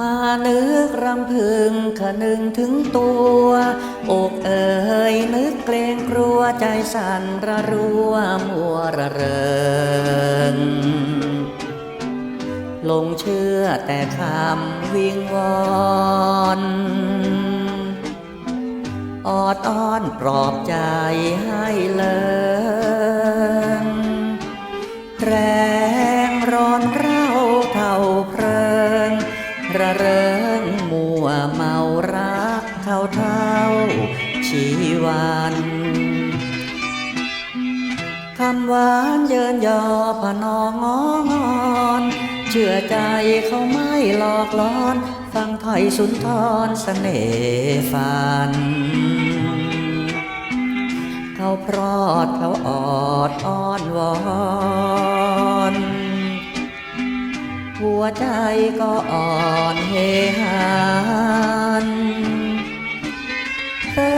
มานึกรำพึงขนึงถึงตัว อกเอ่ยนึกเกรงกลัวใจสั่นระรัวมัวระเริงลงเชื่อแต่คำวิงวอนออดอ้อนปลอบใจให้เลิง ระเริงมัวเมารักเท่าเท่าชีวันคำหวานเยินยอพนองงองอนเชื่อใจเขาไม่หลอกลอน ฟังถ้อยสุนทรเสน่ฟัน เขาพรอดเขาออดอ้อนวอน หัวใจก็อ่อนเฮหานเพลิ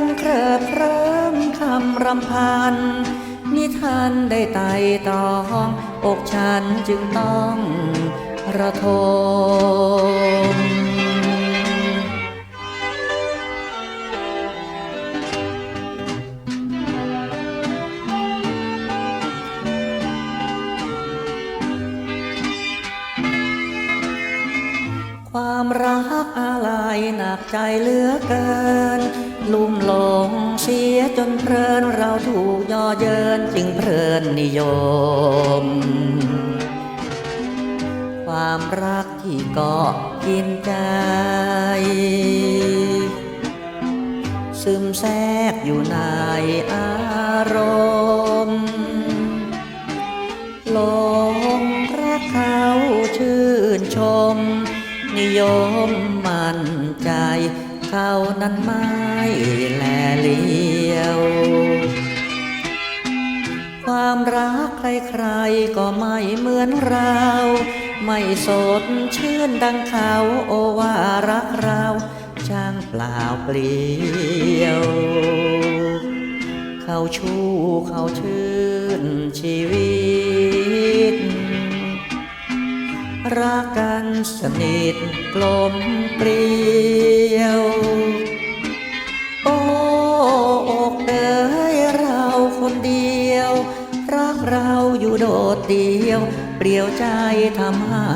นเคริบเริ่มคำรำพัน นิทานได้ไต่ตอง อกฉันจึงต้องระทม รักอะไรหนักใจเหลือเกิน ลุ่มหลงเสียจนเพลินเราถูกย่อเยินจึงเพลินนิยม ความรักที่เกาะกินใจ ซึมแทรกอยู่ในอารมณ์หลงรักเขาชื่นชม นิยมมั่นใจ เขานั้นไม่แลเลียว ความรักใครๆก็ไม่เหมือนเรา ไม่สดชื่นดังเขาโอว่ารักเราช่างเปล่าเปลี่ยว เขาชู้เขาชื่นชีวิตรักกัน สนิทกลมเปลียว โอ้อกเอ๋ยเราคนเดียว รักเราอยู่โดดเดียว เปลี่ยวใจทำให้